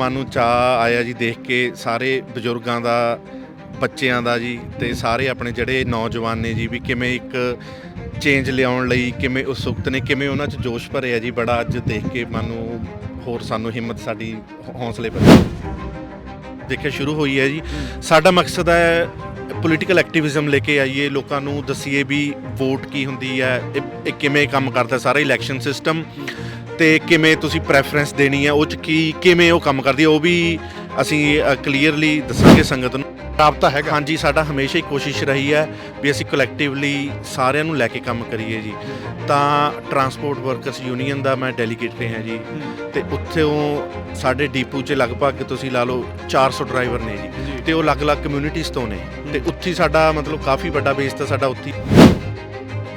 ਮਨ ਨੂੰ ਚਾਹ ਆਇਆ ਜੀ ਦੇਖ ਕੇ ਸਾਰੇ ਬਜ਼ੁਰਗਾਂ ਦਾ, ਬੱਚਿਆਂ ਦਾ ਜੀ ਤੇ ਸਾਰੇ ਆਪਣੇ ਜਿਹੜੇ ਨੌਜਵਾਨ ਨੇ ਜੀ ਵੀ ਕਿਵੇਂ ਇੱਕ ਚੇਂਜ ਲਿਆਉਣ ਲਈ ਕਿਵੇਂ ਉਤਸੁਕਤ ਨੇ ਕਿਵੇਂ ਉਹਨਾਂ 'ਚ ਜੋਸ਼ ਭਰਿਆ ਜੀ ਬੜਾ ਅੱਜ ਦੇਖ ਕੇ ਮਨ ਨੂੰ ਹੋਰ ਸਾਨੂੰ ਹਿੰਮਤ ਸਾਡੀ ਹੌ- ਹੌਸਲੇ ਭਰੀ। ਦੇਖਿਆ ਸ਼ੁਰੂ ਹੋਈ ਹੈ ਜੀ। ਸਾਡਾ ਮਕਸਦ ਹੈ ਪੋਲੀਟੀਕਲ ਐਕਟਿਵਿਜ਼ਮ ਲੈ ਕੇ ਆਈਏ, ਲੋਕਾਂ ਨੂੰ ਦਸੀਏ ਵੀ ਵੋਟ ਕੀ ਹੁੰਦੀ ਹੈ, ਇਹ ਇਹ ਕਿਵੇਂ ਕੰਮ ਕਰਦਾ ਸਾਰਾ ਇਲੈਕਸ਼ਨ ਸਿਸਟਮ ਤੇ ਕਿਵੇਂ ਤੁਸੀਂ ਪ੍ਰੈਫਰੈਂਸ ਦੇਣੀ ਹੈ ਉਹ ਚ ਕੀ ਕਿਵੇਂ ਉਹ ਕੰਮ ਕਰਦੀ ਹੈ ਉਹ ਵੀ ਅਸੀਂ ਕਲੀਅਰਲੀ ਦੱਸਾਂਗੇ ਸੰਗਤ ਨੂੰ। ਰਾਬਤਾ ਹੈਗਾ। ਹਾਂਜੀ ਸਾਡਾ ਹਮੇਸ਼ਾ ਹੀ ਕੋਸ਼ਿਸ਼ ਰਹੀ ਹੈ ਵੀ ਅਸੀਂ ਕਲੈਕਟਿਵਲੀ ਸਾਰਿਆਂ ਨੂੰ ਲੈ ਕੇ ਕੰਮ ਕਰੀਏ ਜੀ। ਤਾਂ ਟਰਾਂਸਪੋਰਟ ਵਰਕਰਸ ਯੂਨੀਅਨ ਦਾ ਮੈਂ ਡੈਲੀਗੇਟ ਰਿਹਾ ਜੀ। ਤੇ ਉੱਥੇ ਉਹ ਸਾਡੇ ਡੀਪੂ 'ਚ ਲਗਭਗ ਤੁਸੀਂ ਲਾ ਲਓ 400 ਡਰਾਈਵਰ ਨੇ ਜੀ। ਤੇ ਉਹ ਅਲੱਗ-ਅਲੱਗ ਕਮਿਊਨਿਟੀਜ਼ ਤੋਂ ਨੇ। ਤੇ ਉੱਥੇ ਸਾਡਾ ਮਤਲਬ ਕਾਫੀ ਵੱਡਾ ਬੇਸ ਤਾਂ ਸਾਡਾ ਉੱਥੇ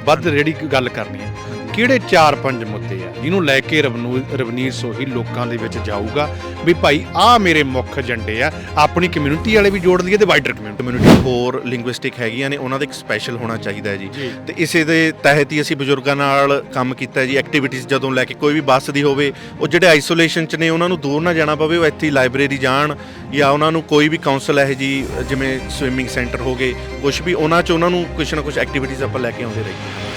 ਵੱਧ ਜਿਹੜੀ ਗੱਲ ਕਰਨੀ ਹੈ। ਕਿਹੜੇ 4-5 ਮੁੱਦੇ ਆ? ਜਿਹਨੂੰ ਲੈ ਕੇ ਰਵਨੂ ਰਵਨੀਤ ਸੋਹੀ ਲੋਕਾਂ ਦੇ ਵਿੱਚ ਜਾਊਗਾ ਵੀ ਭਾਈ ਆਹ ਮੇਰੇ ਮੁੱਖ ਏਜੰਡੇ ਆ ਆਪਣੀ ਕਮਿਊਨਿਟੀ ਵਾਲੇ ਵੀ ਜੋੜ ਲਈਏ ਤੇ ਵਾਈਡਰ ਕਮਿਊਨਿਟੀ ਕਮਿਊਨਿਟੀ ਹੋਰ ਲਿੰਗੁਇਸਟਿਕ ਹੈਗੀਆਂ ਨੇ ਉਹਨਾਂ ਦਾ ਇੱਕ ਸਪੈਸ਼ਲ ਹੋਣਾ ਚਾਹੀਦਾ ਹੈ ਜੀ। ਤੇ ਇਸੇ ਦੇ ਤਹਿਤ ਹੀ ਅਸੀਂ ਬਜ਼ੁਰਗਾਂ ਨਾਲ ਕੰਮ ਕੀਤਾ ਜੀ ਐਕਟੀਵਿਟੀਜ਼ ਜਦੋਂ ਲੈ ਕੇ ਕੋਈ ਵੀ ਬੱਸ ਦੀ ਹੋਵੇ ਉਹ ਜਿਹੜੇ ਆਈਸੋਲੇਸ਼ਨ ਚ ਨੇ ਉਹਨਾਂ ਨੂੰ ਦੂਰ ਨਾ ਜਾਣਾ ਪਵੇ ਉਹ ਇੱਥੇ ਹੀ ਲਾਇਬ੍ਰੇਰੀ ਜਾਣ ਜਾਂ ਉਹਨਾਂ ਨੂੰ ਕੋਈ ਵੀ ਕਾਉਂਸਲ ਹੈ ਜੀ ਜਿਵੇਂ ਸਵਿਮਿੰਗ ਸੈਂਟਰ ਹੋ ਗਏ ਕੁਝ ਵੀ ਉਹਨਾਂ ਚ ਉਹਨਾਂ ਨੂੰ ਕੁਝ ਨਾ ਕੁਝ ਐਕਟੀਵਿਟੀਜ਼ ਆਪਾਂ ਲੈ ਕੇ ਆਉਂਦੇ ਰਹੀਏ।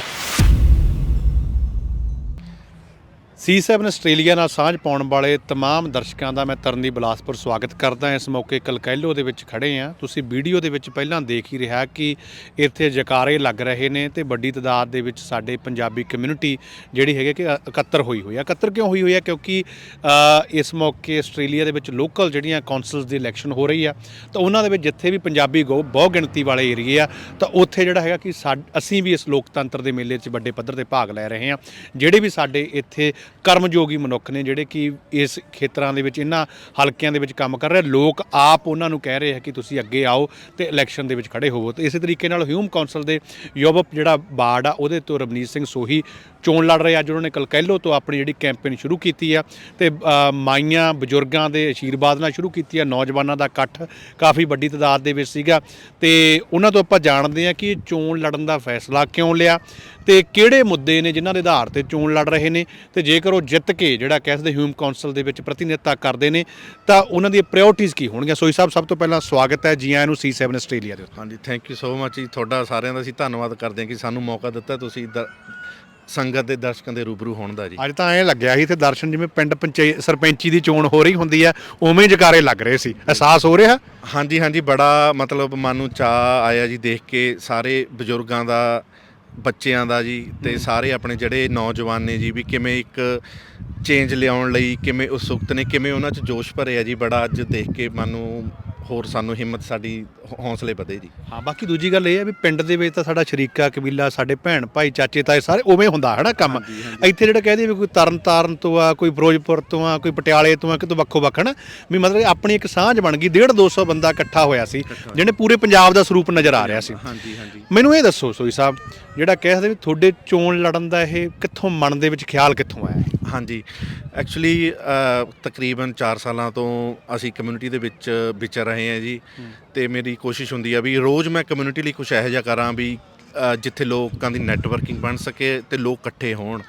ਸੀ7 ਆਸਟ੍ਰੇਲੀਆ ਨਾਲ ਸਾਂਝ ਪਾਉਣ ਵਾਲੇ तमाम ਦਰਸ਼ਕਾਂ ਦਾ ਮੈਂ ਤਰਨਦੀ ਬਲਾਸਪੁਰ ਸਵਾਗਤ ਕਰਦਾ ਇਸ ਮੌਕੇ ਕਲਕੈਲੋ ਦੇ ਵਿੱਚ ਖੜੇ ਆ ਤੁਸੀਂ ਵੀਡੀਓ ਦੇ ਵਿੱਚ ਪਹਿਲਾਂ ਦੇਖ ਹੀ ਰਿਹਾ ਕਿ ਇੱਥੇ ਜਕਾਰੇ ਲੱਗ ਰਹੇ ਨੇ ਤੇ ਵੱਡੀ ਤਾਦਾਦ ਦੇ ਵਿੱਚ ਸਾਡੇ ਪੰਜਾਬੀ ਕਮਿਊਨਿਟੀ ਜਿਹੜੀ ਹੈਗੇ ਕਿ ਇਕੱਤਰ ਹੋਈ ਹੋਈ ਆ ਇਕੱਤਰ ਕਿਉਂ ਹੋਈ ਹੋਈ ਆ ਕਿਉਂਕਿ ਅ, ਇਸ ਮੌਕੇ ਆਸਟ੍ਰੇਲੀਆ ਦੇ ਵਿੱਚ ਲੋਕਲ ਜਿਹੜੀਆਂ ਕੌਂਸਲਸ ਦੀ ਇਲੈਕਸ਼ਨ ਹੋ ਰਹੀ ਆ ਤਾਂ ਉਹਨਾਂ ਦੇ ਵਿੱਚ ਜਿੱਥੇ ਵੀ ਪੰਜਾਬੀ ਗੋ ਬਹੁ ਗਿਣਤੀ ਵਾਲੇ ਏਰੀਏ ਆ ਤਾਂ ਉੱਥੇ ਜਿਹੜਾ ਹੈਗਾ ਕਿ ਸਾਡ- ਅਸੀਂ ਵੀ ਇਸ ਲੋਕਤੰਤਰ ਦੇ ਮੇਲੇ 'ਚ ਵੱਡੇ ਪੱਧਰ ਤੇ ਭਾਗ ਲੈ ਰਹੇ ਹਾਂ ਜਿਹੜੇ ਵੀ ਸਾਡੇ ਇੱਥੇ ਕਰਮਯੋਗੀ ਮਨੁੱਖ ਨੇ ਜਿਹੜੇ ਕਿ ਇਸ ਖੇਤਰਾਂ ਦੇ ਵਿੱਚ, ਇਹਨਾਂ ਹਲਕਿਆਂ ਦੇ ਵਿੱਚ ਕੰਮ ਕਰ ਰਹੇ ਲੋਕ ਆਪ ਉਹਨਾਂ ਨੂੰ ਕਹਿ ਰਹੇ ਹੈ ਕਿ ਤੁਸੀਂ ਅੱਗੇ ਆਓ ਤੇ ਇਲੈਕਸ਼ਨ ਦੇ ਵਿੱਚ ਖੜੇ ਹੋਵੋ। ਤੇ ਇਸੇ ਤਰੀਕੇ ਨਾਲ ਹਿਊਮ ਕਾਉਂਸਲ ਦੇ ਯੂਰਪ ਜਿਹੜਾ ਬਾਰਡ ਆ, ਉਹਦੇ ਤੋਂ ਰਵਨੀਤ ਸਿੰਘ ਸੋਹੀ ਚੋਣ ਲੜ ਰਹੇ ਅੱਜ ਉਹਨਾਂ ਨੇ ਕਲਕੈਲੋ ਤੋਂ ਆਪਣੀ ਜਿਹੜੀ ਕੈਂਪੇਨ ਸ਼ੁਰੂ ਕੀਤੀ ਆ ਤੇ ਮਾਈਆਂ ਬਜ਼ੁਰਗਾਂ ਦੇ ਅਸ਼ੀਰਵਾਦ ਨਾਲ ਸ਼ੁਰੂ ਕੀਤੀ ਆ। ਨੌਜਵਾਨਾਂ ਦਾ ਇਕੱਠ ਕਾਫੀ ਵੱਡੀ ਤਾਦਾਦ ਦੇ ਵਿੱਚ ਸੀਗਾ ਤੇ ਉਹਨਾਂ ਤੋਂ ਆਪਾਂ ਜਾਣਦੇ ਆ ਕਿ ਚੋਣ ਲੜਨ ਦਾ ਫੈਸਲਾ ਕਿਉਂ ਲਿਆ ਤੇ ਕਿਹੜੇ ਮੁੱਦੇ ਨੇ ਜਿਨ੍ਹਾਂ ਦੇ ਆਧਾਰ ਤੇ ਚੋਣ ਲੜ ਰਹੇ ਨੇ? ਤੇ ਜੇਕਰ ਉਹ ਜਿੱਤ ਕੇ ਜਿਹੜਾ ਕਹਿ ਸਕਦੇ ਹਿਊਮ ਕਾਉਂਸਲ ਦੇ ਵਿੱਚ ਪ੍ਰਤੀਨਿਧਤਾ ਕਰਦੇ ਨੇ ਤਾਂ ਉਹਨਾਂ ਦੀਆਂ ਪ੍ਰਾਇੋਰਟੀਜ਼ ਕੀ ਹੋਣਗੀਆਂ? ਸੋਈ ਸਾਹਿਬ ਸਭ ਤੋਂ ਪਹਿਲਾਂ ਸਵਾਗਤ ਹੈ ਜੀ ਆਇਆਂ ਨੂੰ C7 ਆਸਟ੍ਰੇਲੀਆ ਦੇ ਉੱਤੇ। ਹਾਂਜੀ ਥੈਂਕ ਯੂ ਸੋ ਮਚ ਜੀ। ਤੁਹਾਡਾ ਸਾਰਿਆਂ ਦਾ ਅਸੀਂ ਧੰਨਵਾਦ ਕਰਦੇ ਹਾਂ ਕਿ ਸਾਨੂੰ ਮੌਕਾ ਦਿੱਤਾ ਤੁਸੀਂ ਸੰਗਤ ਦੇ ਦਰਸ਼ਕਾਂ ਦੇ ਰੂਬਰੂ ਹੋਣ ਦਾ ਜੀ। ਅੱਜ ਤਾਂ ਐਂ ਲੱਗਿਆ ਸੀ ਤੇ ਦਰਸ਼ਨ ਜਿਵੇਂ ਪਿੰਡ ਪੰਚਾਇਤ ਸਰਪੰਚੀ ਦੀ ਚੋਣ ਹੋ ਰਹੀ ਹੁੰਦੀ ਆ ਉਵੇਂ ਹੀ ਜਕਾਰੇ ਲੱਗ ਰਹੇ ਸੀ। ਅਹਿਸਾਸ ਹੋ ਰਿਹਾ? ਹਾਂਜੀ ਹਾਂਜੀ ਬੜਾ ਮਤਲਬ ਮਨ ਨੂੰ ਚਾਹ ਆਇਆ ਜੀ ਦੇਖ ਕੇ ਸਾਰੇ ਬਜ਼ੁਰਗਾਂ ਦਾ ਬੱਚਿਆਂ ਦਾ ਜੀ ਤੇ ਸਾਰੇ ਆਪਣੇ ਜਿਹੜੇ ਨੌਜਵਾਨ ਨੇ ਜੀ ਵੀ ਕਿਵੇਂ ਇੱਕ ਚੇਂਜ ਲਿਆਉਣ ਲਈ ਕਿਵੇਂ ਉਤਸੁਕਤ ਨੇ ਕਿਵੇਂ ਉਹਨਾਂ 'ਚ ਜੋਸ਼ ਭਰਿਆ ਜੀ ਬੜਾ ਅੱਜ ਦੇਖ ਕੇ ਮਨ ਨੂੰ ਹੋਰ ਸਾਨੂੰ ਹਿੰਮਤ ਸਾਡੀ ਹੌਸਲੇ ਵਧੇ ਜੀ। ਹਾਂ ਬਾਕੀ ਦੂਜੀ ਗੱਲ ਇਹ ਹੈ ਵੀ ਪਿੰਡ ਦੇ ਵਿੱਚ ਤਾਂ ਸਾਡਾ ਸ਼ਰੀਕਾ ਕਬੀਲਾ ਸਾਡੇ ਭੈਣ ਭਾਈ ਚਾਚੇ ਤਾਏ ਸਾਰੇ ਉਵੇਂ ਹੁੰਦਾ ਹੈ ਨਾ ਕੰਮ ਇੱਥੇ ਜਿਹੜਾ ਕਹਦੇ ਵੀ ਕੋਈ ਤਰਨ ਤਾਰਨ ਤੋਂ ਆ ਕੋਈ ਫਿਰੋਜ਼ਪੁਰ ਤੋਂ ਆ ਕੋਈ ਪਟਿਆਲੇ ਤੋਂ ਆ ਕਿਤੋਂ ਵੱਖੋ ਵੱਖ ਨਾ ਵੀ ਮਤਲਬ ਆਪਣੀ ਇੱਕ ਸਾਂਝ ਬਣ ਗਈ 1.5 200 ਬੰਦਾ ਇਕੱਠਾ ਹੋਇਆ ਸੀ ਜਿਹਨੇ ਪੂਰੇ ਪੰਜਾਬ ਦਾ ਸਰੂਪ ਨਜ਼ਰ ਆ ਰਿਹਾ ਸੀ। ਹਾਂਜੀ ਹਾਂਜੀ। ਮੈਨੂੰ ਇਹ ਦੱਸੋ ਸੋਈ ਸਾਹਿਬ ਜਿਹੜਾ ਕਹਿੰਦੇ ਵੀ ਤੁਹਾਡੇ ਚੋਣ ਲੜਨ ਦਾ ਇਹ ਕਿੱਥੋਂ ਮਨ ਦੇ ਵਿੱਚ ਖਿਆਲ ਕਿੱਥੋਂ ਆਇਆ? ਹਾਂਜੀ ਐਕਚੁਅਲੀ ਤਕਰੀਬਨ 4 ਸਾਲਾਂ ਤੋਂ ਅਸੀਂ ਕਮਿਊਨਿਟੀ ਦੇ ਵਿੱਚ ਵਿਚਰ ਰਹੇ ਹਾਂ ਜੀ ਤੇ ਮੇਰੀ ਕੋਸ਼ਿਸ਼ ਹੁੰਦੀ ਆ ਵੀ ਰੋਜ਼ ਮੈਂ ਕਮਿਊਨਿਟੀ ਲਈ ਕੁਝ ਇਹੋ ਜਿਹਾ ਕਰਾਂ ਵੀ ਜਿੱਥੇ ਲੋਕਾਂ ਦੀ ਨੈਟਵਰਕਿੰਗ ਬਣ ਸਕੇ ਤੇ ਲੋਕ ਇਕੱਠੇ ਹੋਣ।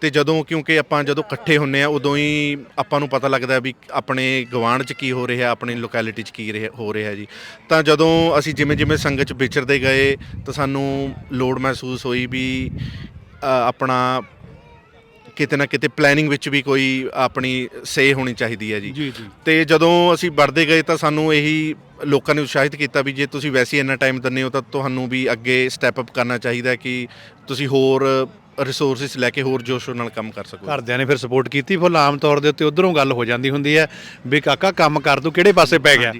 ਤੇ ਜਦੋਂ, ਕਿਉਂਕਿ ਆਪਾਂ ਜਦੋਂ ਇਕੱਠੇ ਹੁੰਨੇ ਆ, ਉਦੋਂ ਹੀ ਆਪਾਂ ਨੂੰ ਪਤਾ ਲੱਗਦਾ ਵੀ ਆਪਣੇ ਗਵਾਂਢ 'ਚ ਕੀ ਹੋ ਰਿਹਾ, ਆਪਣੀ ਲੋਕੈਲਿਟੀ 'ਚ ਕੀ ਰਿਹਾ- ਹੋ ਰਿਹਾ ਜੀ। ਤਾਂ ਜਦੋਂ ਅਸੀਂ ਜਿਵੇਂ ਜਿਵੇਂ ਸੰਗਤ 'ਚ ਵਿਚਰਦੇ ਗਏ, ਤਾਂ ਸਾਨੂੰ ਲੋੜ ਮਹਿਸੂਸ ਹੋਈ ਵੀ ਆਪਣਾ ਕਿਤੇ ਨਾ ਕਿਤੇ ਪਲੈਨਿੰਗ ਵਿੱਚ ਵੀ ਕੋਈ ਆਪਣੀ ਸੇ ਹੋਣੀ ਚਾਹੀਦੀ ਹੈ ਜੀ। ਜੀ ਜੀ। ਤੇ ਜਦੋਂ ਅਸੀਂ ਵੱਧਦੇ ਗਏ ਤਾਂ ਸਾਨੂੰ ਇਹੀ ਲੋਕਾਂ ਨੇ ਉਤਸ਼ਾਹਿਤ ਕੀਤਾ ਵੀ ਜੇ ਤੁਸੀਂ ਵੈਸੇ ਹੀ ਇੰਨਾ ਟਾਈਮ ਦਿੰਦੇ ਹੋ ਤਾਂ ਤੁਹਾਨੂੰ ਵੀ ਅੱਗੇ ਸਟੈਪ ਅਪ ਕਰਨਾ ਚਾਹੀਦਾ ਹੈ ਕਿ ਤੁਸੀਂ ਹੋਰ ਰਿਸੋਰਸਿਸ ਲੈ ਕੇ ਹੋਰ ਜੋਸ਼ ਨਾਲ ਕੰਮ ਕਰ ਸਕੋ। ਘਰਦਿਆਂ ਨੇ ਫਿਰ ਸਪੋਰਟ ਕੀਤੀ ਫੁੱਲ ਆਮ ਤੌਰ ਦੇ ਉੱਤੇ ਉਧਰੋਂ ਗੱਲ ਹੋ ਜਾਂਦੀ ਹੁੰਦੀ ਹੈ ਵੀ ਕਾਕਾ ਕੰਮ ਕਰ ਤੂੰ ਕਿਹੜੇ ਪਾਸੇ ਪੈ ਗਿਆ?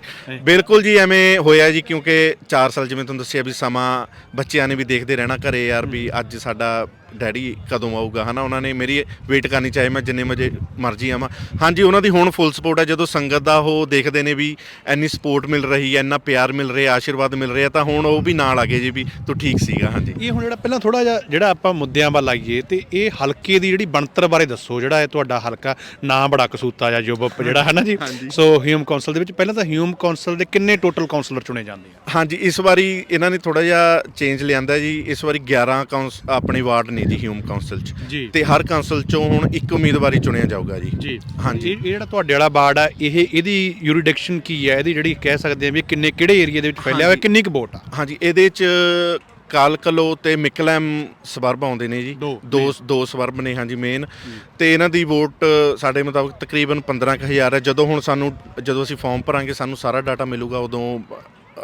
ਬਿਲਕੁਲ ਜੀ ਐਵੇਂ ਹੋਇਆ ਜੀ ਕਿਉਂਕਿ 4 ਸਾਲ ਜਿਵੇਂ ਤੁਹਾਨੂੰ ਦੱਸਿਆ ਵੀ ਸਮਾਂ ਬੱਚਿਆਂ ਨੇ ਵੀ ਦੇਖਦੇ ਰਹਿਣਾ ਘਰੇ ਯਾਰ ਵੀ ਅੱਜ ਸਾਡਾ ਡੈਡੀ ਕਦੋਂ ਆਊਗਾ ਹਨਾ? ਉਹਨਾਂ ਨੇ ਮੇਰੀ ਵੇਟ ਕਰਨੀ ਚਾਹੇ ਮੈਂ ਜਿੰਨੇ ਵਜੇ ਮਰਜ਼ੀ ਆਵਾਂ। ਹਾਂਜੀ ਉਹਨਾਂ ਦੀ ਹੁਣ ਫੁੱਲ ਸਪੋਰਟ ਹੈ। ਜਦੋਂ ਸੰਗਤ ਦਾ ਉਹ ਦੇਖਦੇ ਨੇ ਵੀ ਇੰਨੀ ਸਪੋਰਟ ਮਿਲ ਰਹੀ ਹੈ ਇੰਨਾ ਪਿਆਰ ਮਿਲ ਰਿਹਾ ਆਸ਼ੀਰਵਾਦ ਮਿਲ ਰਿਹਾ ਤਾਂ ਹੁਣ ਉਹ ਵੀ ਨਾਲ ਆ ਗਏ ਜੀ ਵੀ ਤੂੰ ਠੀਕ ਸੀਗਾ ਹਾਂਜੀ। ਇਹ ਹੁਣ ਜਿਹੜਾ ਪਹਿਲਾਂ ਥੋੜਾ ਜਿਹਾ ਜਿਹੜਾ ਆਪਾਂ ਮੁੱਦਿਆਂ ਵੱਲ ਆਈਏ ਤੇ ਇਹ ਹਲਕੇ ਦੀ ਜਿਹੜੀ ਬਣਤਰ ਬਾਰੇ ਦੱਸੋ ਜਿਹੜਾ ਇਹ ਤੁਹਾਡਾ ਹਲਕਾ ਨਾਂ ਬੜਾ ਕਸੂਤਾ ਜਾਂ ਯੂਬਪ ਜਿਹੜਾ ਹੈ ਨਾ ਜੀ ਸੋ ਹਿਊਮ ਕਾਉਂਸਲ ਦੇ ਵਿੱਚ ਪਹਿਲਾਂ ਤਾਂ ਹਿਊਮ ਕਾਉਂਸਲ ਦੇ ਕਿੰਨੇ ਟੋਟਲ ਕਾਉਂਸਲਰ ਚੁਣੇ ਜਾਂਦੇ ਆ? ਹਾਂਜੀ ਇਸ ਵਾਰੀ ਇਹਨਾਂ ਨੇ ਥੋੜਾ ਜਿਹਾ ਚੇਂਜ ਲਿਆਂਦਾ ਜੀ। ਇਸ ਵਾਰੀ 11 ਕਾਉਂਸ ਆਪਣੇ ਵਾਰਡ ਨੇ ਜੀ ਹਿਊਮ ਕਾਉਂਸਲ 'ਚ। ਤੇ ਹਰ ਕਾਉਂਸਲ 'ਚੋਂ ਹੁਣ ਇੱਕ ਉਮੀਦਵਾਰ ਚੁਣਿਆ ਜਾਊਗਾ ਜੀ। ਜੀ। ਹਾਂਜੀ। ਇਹ ਜਿਹੜਾ ਤੁਹਾਡੇ ਵਾਲਾ ਵਾਰਡ ਆ ਇਹ ਇਹਦੀ ਯੂਰੀਡਿਕਸ਼ਨ ਕੀ ਹੈ? ਇਹਦੀ ਜਿਹੜੀ ਕਹਿ ਸਕਦੇ ਆ ਵੀ ਕਿੰਨੇ ਕਿਹੜੇ ਏਰੀਆ ਦੇ ਵਿੱਚ ਫੈਲਿਆ ਹੋਇਆ। ਕਿੰਨੀ ਕੁ ਵੋਟ ਆ? ਹਾਂਜੀ ਇਹਦੇ 'ਚ ਕਾਲਕਲੋ ਤੇ ਮਿਕਲੈਮ ਸਵਰਬ ਆਉਂਦੇ ਨੇ ਜੀ। ਦੋ ਦੋ ਸਵਰਬ ਨੇ ਹਾਂਜੀ ਮੇਨ ਤੇ ਇਹਨਾਂ ਦੀ ਵੋਟ ਸਾਡੇ ਮੁਤਾਬਕ ਤਕਰੀਬਨ 15000 ਹੈ। ਜਦੋਂ ਹੁਣ ਸਾਨੂੰ ਜਦੋਂ ਅਸੀਂ ਫਾਰਮ ਭਰਾਂਗੇ ਸਾਨੂੰ ਸਾਰਾ ਡਾਟਾ ਮਿਲੂਗਾ ਉਦੋਂ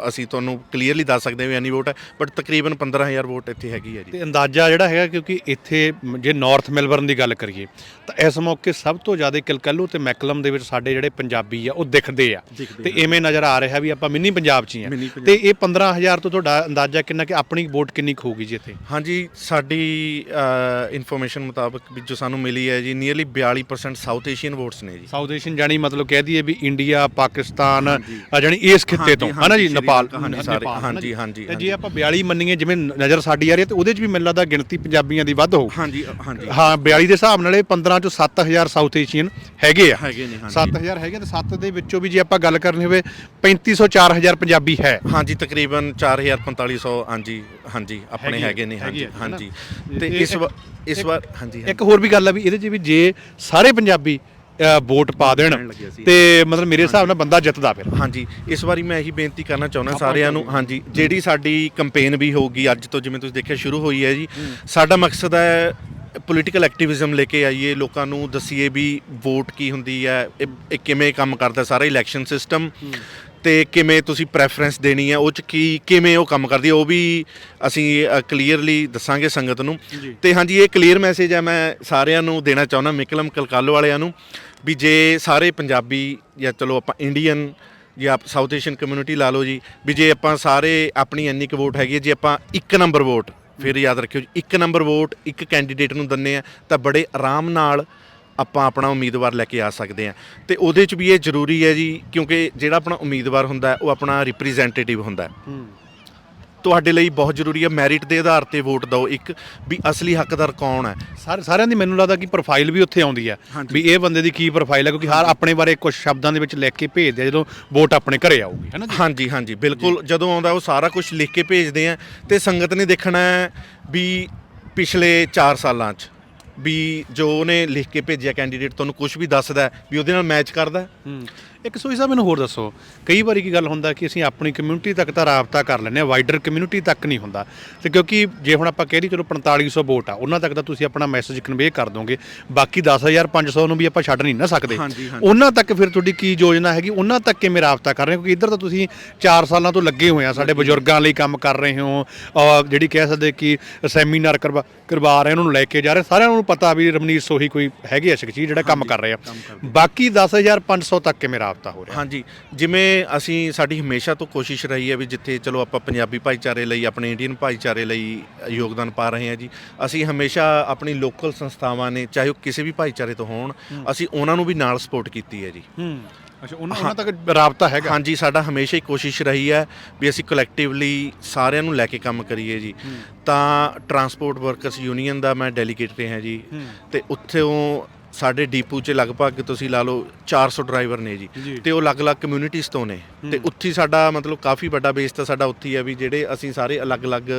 ਅਸੀਂ ਤੁਹਾਨੂੰ ਕਲੀਅਰਲੀ ਦੱਸ ਸਕਦੇ ਹਾਂ ਵੀ ਐਨੀ ਵੋਟ ਹੈ ਬਟ ਤਕਰੀਬਨ 15000 ਵੋਟ ਇੱਥੇ ਹੈਗੀ ਹੈ ਜੀ। ਤੇ ਅੰਦਾਜ਼ਾ ਜਿਹੜਾ ਹੈਗਾ ਕਿਉਂਕਿ ਇੱਥੇ ਜੇ ਨਾਰਥ ਮੈਲਬਰਨ ਦੀ ਗੱਲ ਕਰੀਏ ਤਾਂ ਇਸ ਮੌਕੇ ਸਭ ਤੋਂ ਜ਼ਿਆਦਾ ਕਿਲਕੱਲੂ ਤੇ ਮੈਕਲਮ ਦੇ ਵਿੱਚ ਸਾਡੇ ਜਿਹੜੇ ਪੰਜਾਬੀ ਆ ਉਹ ਦਿਖਦੇ ਆ। ਤੇ ਇਵੇਂ ਨਜ਼ਰ ਆ ਰਿਹਾ ਵੀ ਆਪਾਂ ਮਿੰਨੀ ਪੰਜਾਬ 'ਚ ਹੀ ਆ। ਤੇ ਇਹ 15000 ਤੋਂ ਤੁਹਾਡਾ ਅੰਦਾਜ਼ਾ ਕਿੰਨਾ ਕਿ ਆਪਣੀ ਵੋਟ ਕਿੰਨੀ ਹੋਊਗੀ ਜੀ ਇੱਥੇ? ਹਾਂਜੀ ਸਾਡੀ ਇਨਫੋਰਮੇਸ਼ਨ ਮੁਤਾਬਕ ਵੀ ਜੋ ਸਾਨੂੰ ਮਿਲੀ ਹੈ ਜੀ ਨੀਅਰਲੀ 42% ਸਾਊਥ ਏਸ਼ੀਅਨ ਵੋਟਸ ਨੇ ਜੀ। ਸਾਊਥ ਏਸ਼ੀਅਨ ਜਾਨੀ ਮਤਲਬ ਕਹਿ ਦਈਏ ਵੀ ਇੰਡੀਆ ਪਾਕਿਸਤਾਨ ਜਾਨੀ ਇਸ ਖਿੱਤੇ ਤੋਂ ਹਨਾ ਜੀ? ਨੇਪਾਲ ਹਾਂਜੀ, ਸਾਰੇ, ਹਾਂਜੀ। ਹਾਂਜੀ, ਤੇ ਜੇ। ਆਪਾਂ 42 ਮੰਨੀਏ ਜਿਵੇਂ ਨਜ਼ਰ ਸਾਡੀ ਆ ਰਹੀ ਹੈ ਤੇ ਉਹਦੇ 'ਚ ਵੀ ਮੈਨੂੰ ਲੱਗਦਾ ਗਿਣਤੀ ਪੰਜਾਬੀਆਂ ਦੀ ਵੱਧ ਹੋਊ। ਹਾਂਜੀ ਹਾਂਜੀ। ਹਾਂ 42 ਦੇ ਹਿਸਾਬ ਨਾਲ ਇਹ 15 ਚੋਂ 7000 ਸਾਊਥ ਏਸ਼ੀਅਨ ਹੈਗੇ ਆ। ਹੈਗੇ ਨੇ ਹਾਂਜੀ। 7000 ਹੈਗੇ ਤੇ 7 ਦੇ ਵਿੱਚੋਂ ਵੀ ਜੇ ਆਪਾਂ ਗੱਲ ਕਰਨੀ ਹੋਵੇ 3500 4000 ਪੰਜਾਬੀ ਹੈ। ਹਾਂਜੀ ਤਕਰੀਬਨ 4000 4500 ਹਾਂਜੀ ਹਾਂਜੀ ਆਪਣੇ ਹੈਗੀ ਨੇ ਹਾਂਜੀ? ਹਾਂਜੀ। ਤੇ ਇਸ ਇਸ ਵਾਰ ਹਾਂਜੀ ਇੱਕ ਹੋਰ ਵੀ ਗੱਲ ਆ ਵੀ ਇਹਦੇ 'ਚ ਵੀ ਜੇ ਸਾਰੇ ਪੰਜਾਬੀ ਅ, ਵੋਟ ਪਾ ਦੇਣ। ਸੀ। ਤੇ ਮਤਲਬ ਮੇਰੇ ਹਿਸਾਬ ਨਾਲ ਬੰਦਾ ਜਿੱਤਦਾ ਫਿਰ। ਹਾਂਜੀ ਇਸ ਵਾਰੀ ਮੈਂ ਇਹੀ ਬੇਨਤੀ ਕਰਨਾ ਚਾਹੁੰਦਾ ਸਾਰਿਆਂ ਨੂੰ। ਹਾਂਜੀ ਜਿਹੜੀ ਸਾਡੀ ਕੈਂਪੇਨ ਵੀ ਹੋਊਗੀ ਅੱਜ ਤੋਂ ਜਿਵੇਂ ਤੁਸੀਂ ਦੇਖਿਆ ਸ਼ੁਰੂ ਹੋਈ ਹੈ ਜੀ ਸਾਡਾ ਮਕਸਦ ਹੈ ਪੋਲੀਟੀਕਲ ਐਕਟਿਵਿਜ਼ਮ ਲੈ ਕੇ ਆਈਏ ਲੋਕਾਂ ਨੂੰ ਦਸੀਏ ਵੀ ਵੋਟ ਕੀ ਹੁੰਦੀ ਹੈ ਇਹ ਇਹ ਕਿਵੇਂ ਕੰਮ ਕਰਦਾ ਸਾਰਾ ਇਲੈਕਸ਼ਨ ਸਿਸਟਮ ਤੇ ਕਿਵੇਂ ਤੁਸੀਂ ਪ੍ਰੈਫਰੈਂਸ ਦੇਣੀ ਹੈ ਉਹ ਚ ਕੀ ਕਿਵੇਂ ਉਹ ਕੰਮ ਕਰਦੀ ਹੈ ਉਹ ਵੀ ਅਸੀਂ ਕਲੀਅਰਲੀ ਦੱਸਾਂਗੇ ਸੰਗਤ ਨੂੰ। ਤੇ ਹਾਂਜੀ ਇਹ ਕਲੀਅਰ ਮੈਸੇਜ ਹੈ ਮੈਂ ਸਾਰਿਆਂ ਨੂੰ ਦੇਣਾ ਚਾਹੁੰਦਾ ਮਿਕਲਮ ਕਲਕਾਲੋ ਵਾਲਿਆਂ ਨੂੰ ਵੀ ਜੇ ਸਾਰੇ ਪੰਜਾਬੀ ਜਾਂ ਚਲੋ ਆਪਾਂ ਇੰਡੀਅਨ ਜਾਂ ਆਪ ਸਾਊਥ ਏਸ਼ੀਅਨ ਕਮਿਊਨਿਟੀ ਲਾ ਲਓ ਜੀ ਵੀ ਜੇ ਆਪਾਂ ਸਾਰੇ ਆਪਣੀ ਇੰਨੀ ਕੁ ਵੋਟ ਹੈਗੀ ਹੈ ਜੇ ਆਪਾਂ ਇੱਕ ਨੰਬਰ ਵੋਟ ਫਿਰ ਯਾਦ ਰੱਖਿਓ ਜੀ, ਇੱਕ ਨੰਬਰ ਵੋਟ ਇੱਕ ਕੈਂਡੀਡੇਟ ਨੂੰ ਦਿੰਨੇ ਆ ਤਾਂ ਬੜੇ ਆਰਾਮ ਨਾਲ ਆਪਾਂ ਆਪਣਾ ਉਮੀਦਵਾਰ ਲੈ ਕੇ ਆ ਸਕਦੇ ਆ ਤੇ ਉਹਦੇ 'ਚ ਵੀ ਇਹ ਜ਼ਰੂਰੀ ਹੈ ਜੀ ਕਿਉਂਕਿ ਜਿਹੜਾ ਆਪਣਾ ਉਮੀਦਵਾਰ ਹੁੰਦਾ ਹੈ, ਉਹ ਆਪਣਾ ਰਿਪਰੈਜ਼ੈਂਟੇਟਿਵ ਹੁੰਦਾ ਹੈ। ਤੁਹਾਡੇ ਲਈ ਬਹੁਤ ਜ਼ਰੂਰੀ ਹੈ ਮੈਰਿਟ ਦੇ ਆਧਾਰ ਤੇ ਵੋਟ ਦਿਓ ਇੱਕ ਵੀ ਅਸਲੀ ਹੱਕਦਾਰ ਕੌਣ ਹੈ। ਸਾਰੇ ਸਾਰਿਆਂ ਦੀ ਮੈਨੂੰ ਲੱਗਦਾ ਕਿ ਪ੍ਰੋਫਾਈਲ ਵੀ ਉੱਥੇ ਆਉਂਦੀ ਹੈ। ਵੀ ਇਹ ਬੰਦੇ ਦੀ ਕੀ ਪ੍ਰੋਫਾਈਲ ਹੈ ਕਿਉਂਕਿ ਹਰ ਆਪਣੇ ਬਾਰੇ ਕੁਝ ਸ਼ਬਦਾਂ ਦੇ ਵਿੱਚ ਲਿਖ ਕੇ ਭੇਜਦੇ ਆ ਜਦੋਂ ਵੋਟ ਆਪਣੇ ਘਰੇ ਆਊਗੀ ਹੈ ਨਾ ਜੀ? ਹਾਂਜੀ ਹਾਂਜੀ ਬਿਲਕੁਲ ਜਦੋਂ ਆਉਂਦਾ ਉਹ ਸਾਰਾ ਕੁਝ ਲਿਖ ਕੇ ਭੇਜਦੇ ਆ ਤੇ ਸੰਗਤ ਨੇ ਦੇਖਣਾ ਹੈ ਵੀ ਪਿਛਲੇ 4 ਸਾਲਾਂ 'ਚ ਵੀ ਜੋ ਉਹਨੇ ਲਿਖ ਕੇ ਭੇਜਿਆ ਕੈਂਡੀਡੇਟ ਤੁਹਾਨੂੰ ਕੁਝ ਵੀ ਦੱਸਦਾ ਵੀ ਉਹਦੇ ਨਾਲ ਮੈਚ ਕਰਦਾ ਇੱਕ ਸੋਈ ਸਾਹਿਬ ਮੈਨੂੰ ਹੋਰ ਦੱਸੋ। ਕਈ ਵਾਰੀ ਕੀ ਗੱਲ ਹੁੰਦਾ ਕਿ ਅਸੀਂ ਆਪਣੀ ਕਮਿਊਨਿਟੀ ਤੱਕ ਤਾਂ ਰਾਬਤਾ ਕਰ ਲੈਂਦੇ ਆ ਵਾਈਡਰ ਕਮਿਊਨਿਟੀ ਤੱਕ ਨਹੀਂ ਹੁੰਦਾ। ਤੇ ਕਿਉਂਕਿ ਜੇ ਹੁਣ ਆਪਾਂ ਕਹਿ ਲਈ ਚਲੋ 4500 ਵੋਟ ਆ ਉਹਨਾਂ ਤੱਕ ਤਾਂ ਤੁਸੀਂ ਆਪਣਾ ਮੈਸੇਜ ਕਨਵੇ ਕਰ ਦੋਗੇ। ਬਾਕੀ 10500 ਨੂੰ ਵੀ ਆਪਾਂ ਛੱਡ ਨਹੀਂ ਨਾ ਸਕਦੇ। ਉਹਨਾਂ ਤੱਕ ਫਿਰ ਤੁਹਾਡੀ ਕੀ ਯੋਜਨਾ ਹੈਗੀ? ਉਹਨਾਂ ਤੱਕ ਕਿਵੇਂ ਰਾਬਤਾ ਕਰ ਰਹੇ ਹੋ? ਕਿਉਂਕਿ ਇੱਧਰ ਤਾਂ ਤੁਸੀਂ 4 ਸਾਲਾਂ ਤੋਂ ਲੱਗੇ ਹੋਏ ਆ ਸਾਡੇ ਬਜ਼ੁਰਗਾਂ ਲਈ ਕੰਮ ਕਰ ਰਹੇ ਹੋ ਜਿਹੜੀ ਕਹਿ ਸਕਦੇ ਕਿ ਸੈਮੀਨਾਰ ਕਰਵਾ ਕਰਵਾ ਰਹੇ ਉਹਨਾਂ ਨੂੰ ਲੈ ਕੇ ਜਾ ਰਹੇ। ਸਾਰਿਆਂ ਨੂੰ ਪਤਾ ਵੀ ਰਮਨੀਤ ਸੋਹੀ ਕੋਈ ਹੈਗੇ ਆ ਸ਼ਖਸੀਅਤ ਜਿਹੜਾ ਕੰਮ ਕਰ ਰਹੇ ਆ। ਬਾਕੀ 10500 ਤੱਕ ਕਿਵੇਂ ਰਾਬਤਾ ਹੋ ਰਿਹਾ। ਹਾਂਜੀ ਜਿਵੇਂ ਅਸੀਂ ਸਾਡੀ ਹਮੇਸ਼ਾ ਤੋਂ ਕੋਸ਼ਿਸ਼ ਰਹੀ ਹੈ ਵੀ ਜਿੱਥੇ ਚਲੋ ਆਪਾਂ ਪੰਜਾਬੀ ਭਾਈਚਾਰੇ ਲਈ ਆਪਣੇ ਇੰਡੀਅਨ ਭਾਈਚਾਰੇ ਲਈ ਯੋਗਦਾਨ ਪਾ ਰਹੇ ਹਾਂ ਜੀ ਅਸੀਂ ਹਮੇਸ਼ਾ ਆਪਣੀ ਲੋਕਲ ਸੰਸਥਾਵਾਂ ਨੇ ਚਾਹੇ ਉਹ ਕਿਸੇ ਵੀ ਭਾਈਚਾਰੇ ਤੋਂ ਹੋਣ ਅਸੀਂ ਉਹਨਾਂ ਨੂੰ ਵੀ ਨਾਲ ਸਪੋਰਟ ਕੀਤੀ ਹੈ ਜੀ। ਹੂੰ ਅੱਛਾ ਉਹਨਾਂ ਉਹਨਾਂ ਤੱਕ ਰਾਬਤਾ ਹੈਗਾ? ਹਾਂਜੀ ਸਾਡਾ ਹਮੇਸ਼ਾ ਹੀ ਕੋਸ਼ਿਸ਼ ਰਹੀ ਹੈ ਵੀ ਅਸੀਂ ਕਲੈਕਟਿਵਲੀ ਸਾਰਿਆਂ ਨੂੰ ਲੈ ਕੇ ਕੰਮ ਕਰੀਏ ਜੀ। ਤਾਂ ਟਰਾਂਸਪੋਰਟ ਵਰਕਰਸ ਯੂਨੀਅਨ ਦਾ ਮੈਂ ਡੈਲੀਗੇਟ ਰਿਹਾ ਜੀ। ਤੇ ਉੱਥੇ ਉਹ ਸਾਡੇ ਡੀਪੂ 'ਚ ਲਗਭਗ ਤੁਸੀਂ ਲਾ ਲਓ 400 ਡਰਾਈਵਰ ਨੇ ਜੀ। ਤੇ ਉਹ ਅਲੱਗ-ਅਲੱਗ ਕਮਿਊਨਿਟੀਜ਼ ਤੋਂ ਨੇ। ਤੇ ਉੱਥੇ ਸਾਡਾ ਮਤਲਬ ਕਾਫੀ ਵੱਡਾ ਬੇਸ ਤਾਂ ਸਾਡਾ ਉੱਥੇ ਹੀ ਵੀ ਜਿਹੜੇ ਅਸੀਂ ਸਾਰੇ ਅਲੱਗ-ਅਲੱਗ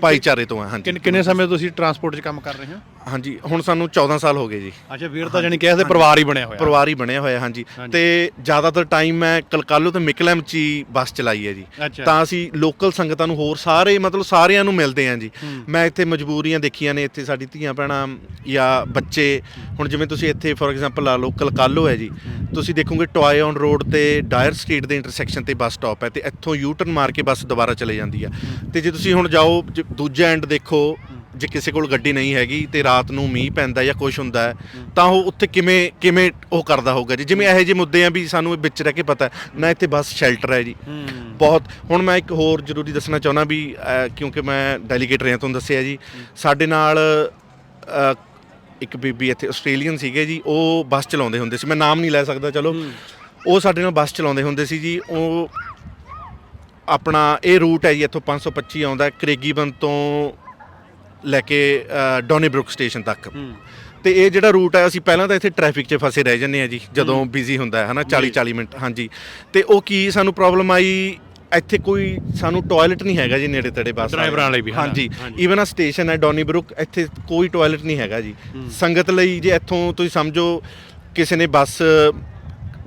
ਭਾਈਚਾਰੇ ਤੋਂ ਆ ਹਾਂਜੀ। ਕਿੰਨੇ ਸਮੇਂ ਤੋਂ ਤੁਸੀਂ ਟਰਾਂਸਪੋਰਟ 'ਚ ਕੰਮ ਕਰ ਰਹੇ ਹੋ? ਹਾਂਜੀ ਹੁਣ ਸਾਨੂੰ 14 ਸਾਲ ਹੋ ਗਏ ਜੀ। ਅੱਛਾ ਵੀਰ ਤਾਂ ਜਾਨੀ ਕਹਿ ਪਰਿਵਾਰ ਹੀ ਬਣਿਆ ਹੋਇਆ। ਪਰਿਵਾਰ ਹੀ ਬਣਿਆ ਹੋਇਆ ਹਾਂਜੀ। ਤੇ ਜ਼ਿਆਦਾਤਰ ਟਾਈਮ ਮੈਂ ਕਲਕਾਲੋ ਤੇ ਮਿਕਲਮ ਚ ਹੀ ਬੱਸ ਚਲਾਈ ਹੈ ਜੀ। ਤਾਂ ਅਸੀਂ ਲੋਕਲ ਸੰਗਤਾਂ ਨੂੰ ਹੋਰ ਸਾਰੇ ਮਤਲਬ ਸਾਰਿਆਂ ਨੂੰ ਮਿਲਦੇ ਆਂ ਜੀ। ਮੈਂ ਇੱਥੇ ਮਜਬੂਰੀਆਂ ਦੇਖੀਆਂ ਨੇ ਇੱਥੇ ਸਾਡੀ ਧੀਆਂ ਭੈਣਾਂ ਜਾਂ ਬੱਚੇ। ਹੁਣ ਜਿਵੇਂ ਤੁਸੀਂ ਇੱਥੇ ਫੋਰ ਐਗਜ਼ਾਮਪਲ ਲਾ ਲਓ ਕਲਕਾਲੋ ਹੈ ਜੀ। ਤੁਸੀਂ ਦੇਖੋਗੇ ਟੋਏ ਔਨ ਰੋਡ ਤੇ ਡਾਇਰ ਸਟਰੀਟ ਦੇ ਇੰਟਰਸੈਕਸ਼ਨ ਤੇ ਬੱਸ ਸਟਾਪ ਹੈ ਤੇ ਇੱਥੋਂ ਯੂ ਟਰਨ ਮਾਰ ਕੇ ਬੱਸ ਦੁਬਾਰਾ ਚਲੇ ਜਾਂਦੀ ਆ ਤੇ ਜੇ ਤੁਸੀਂ ਹੁਣ ਜਾਓ ਦੂਜਾ ਐਂਡ ਦੇਖੋ ਜੇ ਕਿਸੇ ਕੋਲ ਗੱਡੀ ਨਹੀਂ ਹੈਗੀ ਤੇ ਰਾਤ ਨੂੰ ਮੀਂਹ ਪੈਂਦਾ ਜਾਂ ਕੁਝ ਹੁੰਦਾ ਹੈ, ਤਾਂ ਉਹ ਉੱਥੇ ਕਿਵੇਂ ਕਿਵੇਂ ਉਹ ਕਰਦਾ ਹੋਊਗਾ ਜੀ? ਜਿਵੇਂ ਇਹੋ ਜਿਹੇ ਮੁੱਦੇ ਆ ਵੀ ਸਾਨੂੰ ਇਹ ਵਿੱਚ ਰਹਿ ਕੇ ਪਤਾ ਹੈ, ਨਾ ਇੱਥੇ ਬੱਸ ਸ਼ੈਲਟਰ ਹੈ ਜੀ। ਬਹੁਤ ਹੁਣ ਮੈਂ ਇੱਕ ਹੋਰ ਜ਼ਰੂਰੀ ਦੱਸਣਾ ਚਾਹੁੰਦਾ ਵੀ ਅਹ, ਕਿਉਂਕਿ ਮੈਂ ਡੈਲੀਗੇਟ ਰਿਹਾ ਤੁਹਾਨੂੰ ਦੱਸਿਆ ਜੀ। ਸਾਡੇ ਨਾਲ ਅਹ, ਇੱਕ ਬੀਬੀ ਇੱਥੇ ਆਸਟ੍ਰੇਲੀਅਨ ਸੀਗੇ ਜੀ ਉਹ ਬੱਸ ਚਲਾਉਂਦੇ ਹੁੰਦੇ ਸੀ। ਮੈਂ ਨਾਮ ਨਹੀਂ ਲੈ ਸਕਦਾ ਚਲੋ। ਉਹ ਸਾਡੇ ਨਾਲ ਬੱਸ ਚਲਾਉਂਦੇ ਹੁੰਦੇ ਸੀ ਜੀ। ਉਹ ਆਪਣਾ ਇਹ ਰੂਟ ਹੈ ਜੀ ਇੱਥੋਂ 525 ਆਉਂਦਾ ਹੈ, ਕਰੇਗੀਬਨ ਤੋਂ ਲੈ ਕੇ ਅਹ, ਡੋਨੀਬਰੁਕ ਸਟੇਸ਼ਨ ਤੱਕ। ਤੇ ਇਹ ਜਿਹੜਾ ਰੂਟ ਹੈ ਅਸੀਂ ਪਹਿਲਾਂ ਤਾਂ ਇੱਥੇ ਟ੍ਰੈਫਿਕ 'ਚ ਫਸੇ ਰਹਿ ਜੰਨੇ ਆ ਜੀ ਜਦੋਂ ਬਿਜ਼ੀ ਹੁੰਦਾ ਹੈ ਹਨਾ 40 40 ਮਿੰਟ ਹਾਂਜੀ। ਤੇ ਉਹ ਕੀ ਸਾਨੂੰ ਪ੍ਰੋਬਲਮ ਆਈ ਇੱਥੇ ਕੋਈ ਸਾਨੂੰ ਟਾਇਲਟ ਨਹੀਂ ਹੈਗਾ ਜੀ ਨੇੜੇ ਤੇੜੇ ਬੱਸ ਡਰਾਈਵਰਾਂ ਲਈ ਵੀ? ਹਾਂਜੀ। ਹਾਂਜੀ। ਈਵਨ ਆ ਸਟੇਸ਼ਨ ਹੈ ਡੋਨੀਬਰੁਕ ਇੱਥੇ ਕੋਈ ਟਾਇਲਟ ਨਹੀਂ ਹੈਗਾ ਜੀ। ਸੰਗਤ ਲਈ ਜੇ ਇੱਥੋਂ ਤੁਸੀਂ ਸਮਝੋ ਕਿਸੇ ਨੇ ਬੱਸ